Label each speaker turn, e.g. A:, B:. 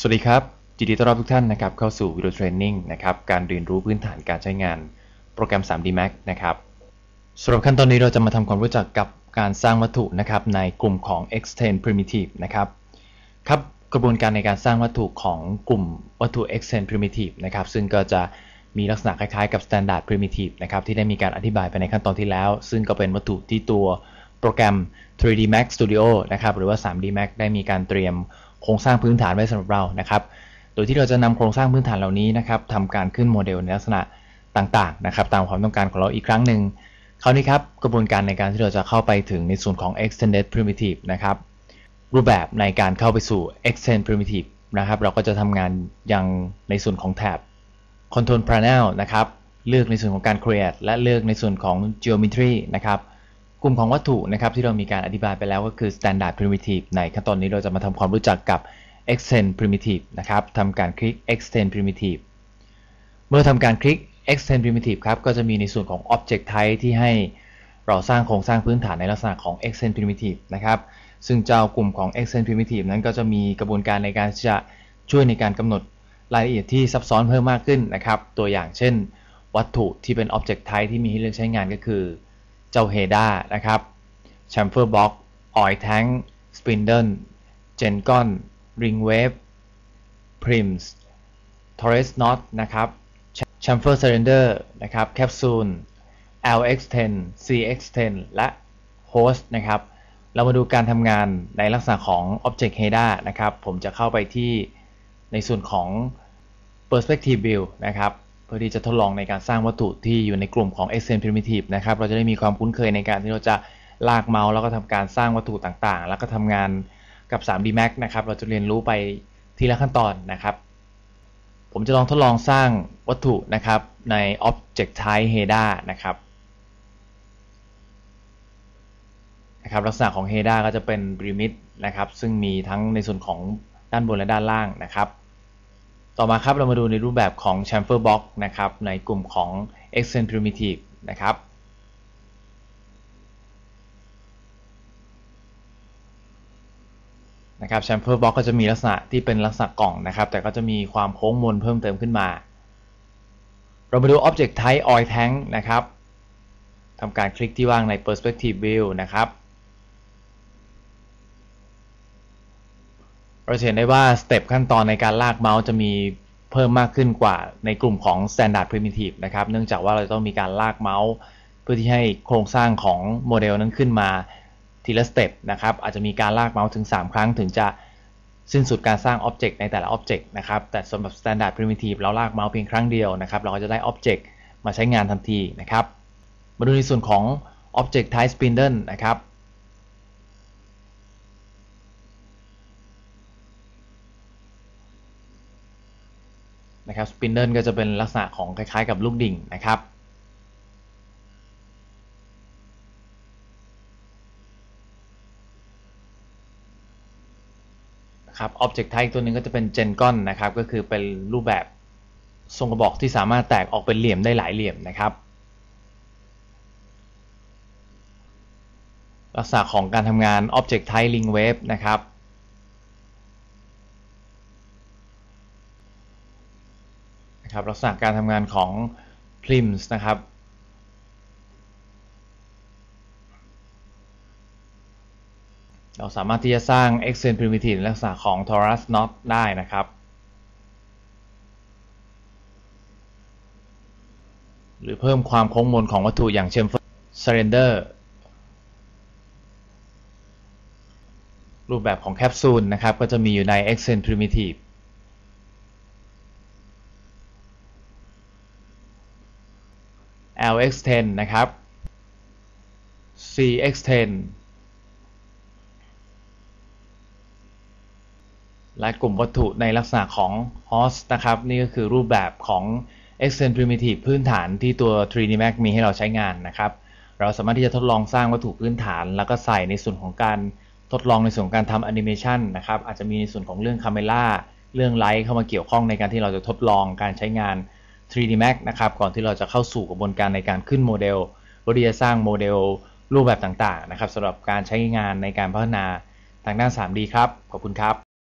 A: สวัสดีครับยินดีต้อนรับทุกท่านนะครับเข้าสู่วิดีโอเทรนนิ่งนะครับการเรียนรู้พื้นฐานการใช้งานโปรแกรม 3D Max นะครับสำหรับขั้นตอนนี้เราจะมาทำความรู้จักกับการสร้างวัตถุนะครับในกลุ่มของ extend primitive นะครับครับกระบวนการในการสร้างวัตถุของกลุ่มวัตถุ extend primitive นะครับซึ่งก็จะมีลักษณะคล้ายๆกับ standard primitive นะครับที่ได้มีการอธิบายไปในขั้นตอนที่แล้ว ซึ่งก็เป็นวัตถุที่ตัวโปรแกรม 3D Max Studio นะครับหรือว่า 3D Max ได้มีการเตรียม โครงสร้างพื้นฐานไว้สำหรับเรานะครับ โดยที่เราจะนำโครงสร้างพื้นฐานเหล่านี้นะครับทำการขึ้นโมเดลในลักษณะต่างๆนะครับ ตามความต้องการของเราอีกครั้งหนึ่งคราวนี้ครับกระบวนการในการที่เราจะเข้าไปถึงในส่วนของ extended primitive นะครับรูปแบบในการเข้าไปสู่ extend primitive นะครับเราก็จะทำงานยังในส่วนของแท็บ control panel นะครับเลือกในส่วนของการ create และเลือกในส่วนของ geometry นะครับ กลุ่มของวัตถุนะครับที่เรามีการอธิบายไปแล้วก็คือ standard primitive ในขั้นตอนนี้เราจะมาทำความรู้จักกับ extend primitive นะครับทำการคลิก extend primitive เมื่อทำการคลิก extend primitive ครับก็จะมีในส่วนของ object type ที่ให้เราสร้างโครงสร้างพื้นฐานในลักษณะของ extend primitive นะครับซึ่งเจ้ากลุ่มของ extend primitive นั้นก็จะมีกระบวนการในการจะช่วยในการกำหนดรายละเอียดที่ซับซ้อนเพิ่มมากขึ้นนะครับ ตัวอย่างเช่น วัตถุที่เป็น object type ที่มีให้เลือกใช้งานก็คือ เจ้าเฮด้านะครับแชมเฟอร์บ็อกออยแทงสปินเดิลเจนกอนริงเวฟพริมส์ทอร์เรสนอตนะครับแชมเฟอร์เซเรนเดอร์นะครับแคปซูล LX10 CX10 และโฮสต์นะครับ เรามาดูการทำงานในลักษณะของ Object Heda นะครับ ผมจะเข้าไปที่ในส่วนของ Perspective View นะครับ เพื่อที่จะทดลองในการสร้างวัตถุที่อยู่ในกลุ่มของ Extend Primitive นะครับ เราจะได้มีความคุ้นเคยในการที่เราจะลากเมาส์แล้วก็ทำการสร้างวัตถุต่างๆ แล้วก็ทำงานกับ 3D Max นะครับ เราจะเรียนรู้ไปทีละขั้นตอนนะครับ ผมจะลองทดลองสร้างวัตถุนะครับใน Object Type HEDA นะครับนะครับ ลักษณะของ HEDA ก็จะเป็น Pyramid นะครับ ซึ่งมีทั้งในส่วนของด้านบนและด้านล่างนะครับ ต่อมาครับเรามาดูในรูปแบบของ chamfer box นะครับในกลุ่มของ extend primitive นะครับนะครับ chamfer box ก็จะมีลักษณะที่เป็นลักษณะกล่องนะครับ แต่ก็จะมีความโค้งมนเพิ่มเติมขึ้นมา เรามาดู object type oil tank นะครับทำการคลิกที่ว่างใน perspective view นะครับ เราเห็นได้ว่าสเต็ปขั้นตอนในการลากเมาส์จะมีเพิ่มมากขึ้นกว่าในกลุ่มของ Standard Primitive นะครับ เนื่องจากว่าเราต้องมีการลากเมาส์เพื่อที่ให้โครงสร้างของโมเดลนั้นขึ้นมาทีละสเต็ปนะครับ อาจจะมีการลากเมาส์ถึง 3 ครั้งถึงจะสิ้นสุดการสร้าง Object ในแต่ละ Object นะครับ แต่สำหรับ Standard Primitive เราลากเมาส์เพียงครั้งเดียวนะครับ เราก็จะได้ Object มาใช้งานทันทีนะครับ มาดูในส่วนของ Object Type Spindle นะครับ นะครับสปินเดิลก็จะเป็นลักษณะของคล้ายๆ กับลูกดิ่งนะครับครับอ็อบเจกต์ไทป์ตัวนึงก็จะเป็นเจนก้อนนะครับก็คือเป็นรูปแบบทรงกระบอกที่สามารถแตกออกเป็นเหลี่ยมได้หลายเหลี่ยมนะครับ ลักษณะของการทำงาน Object Type Link Wave นะครับ ครับลักษณะการทำงานของ Prims นะครับ เราสามารถที่จะสร้าง extend primitive ลักษณะของ torus knot ได้นะครับ หรือเพิ่มความโค้งมนของวัตถุอย่างเช่น surrender รูปแบบของแคปซูลนะครับ ก็จะมีอยู่ใน extend primitive LX10 นะครับ CX10 และกลุ่มวัตถุในลักษณะของ host นะครับ นี่ก็คือรูปแบบของ extend primitive พื้นฐานที่ตัว 3D Max มีให้เราใช้งานนะครับ เราสามารถที่จะทดลองสร้างวัตถุพื้นฐาน แล้วก็ใส่ในส่วนของการทดลองในส่วนการทำแอนิเมชันนะครับ อาจจะมีในส่วนของเรื่องคาเมล่าเรื่องไลท์เข้ามาเกี่ยวข้องในการที่เราจะทดลองการใช้งาน 3D Max นะครับก่อนที่เราจะเข้าสู่กระบวนการในการขึ้นโมเดลเพื่อที่จะสร้างโมเดลรูปแบบต่างๆนะครับสำหรับการใช้งานในการพัฒนาทางด้าน 3D ครับ ขอบคุณครับ